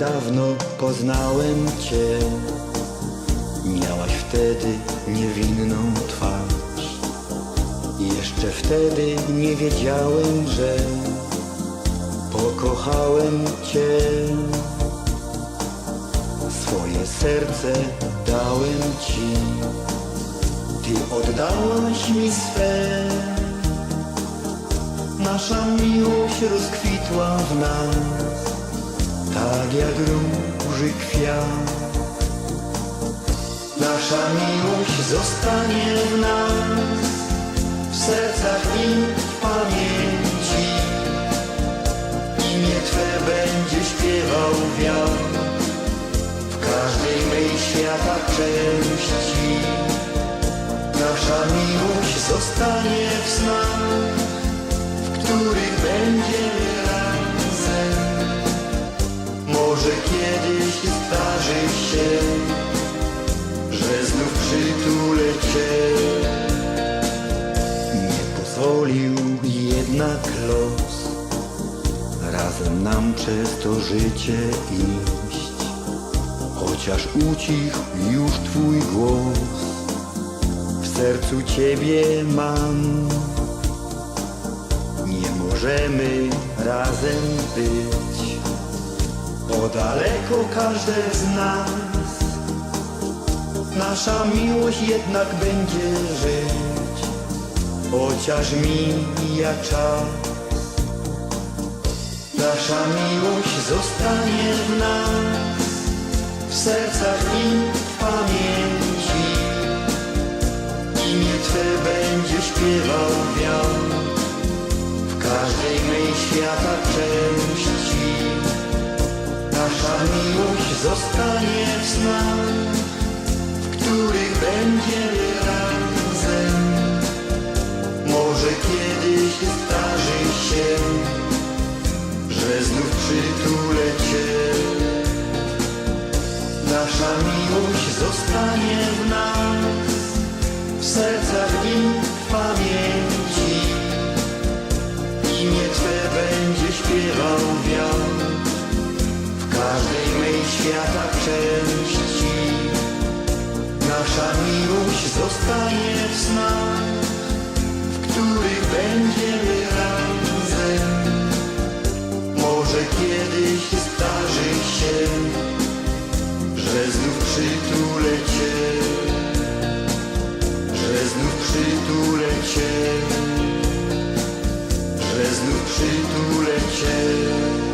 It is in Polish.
dawno poznałem Cię. Miałaś wtedy niewinną twarz. Jeszcze wtedy nie wiedziałem, że Pokochałem Cię. Swoje serce dałem Ci. Ty oddałaś mi swe. Nasza miłość rozkwitła w nas Tak jak róży kwiat. Nasza miłość zostanie w nas W sercach i w pamięci. Imię Twe będzie śpiewał wiatr W każdej mej świata części. Nasza miłość zostanie w snach W których będziemy Pozwolił jednak los. Razem nam przez to życie iść. Chociaż ucichł już Twój głos W sercu Ciebie mam. Nie możemy razem być. Bo daleko każde z nas. Nasza miłość jednak będzie żyć Chociaż mija czas Nasza miłość zostanie w nas W sercach i w pamięci. Imię Twe będzie śpiewał wiatr W każdej mej świata części. Nasza miłość zostanie w snach W których będziemy Nasza miłość zostanie w nas, w sercach i w pamięci. Imię Twe będzie śpiewał wiatr w każdej mej świata części. Nasza miłość zostanie w snach, w których będziemy Może kiedyś zdarzy się, że znów przytulę Cię, że znów przytulę Cię, że znów przytulę Cię.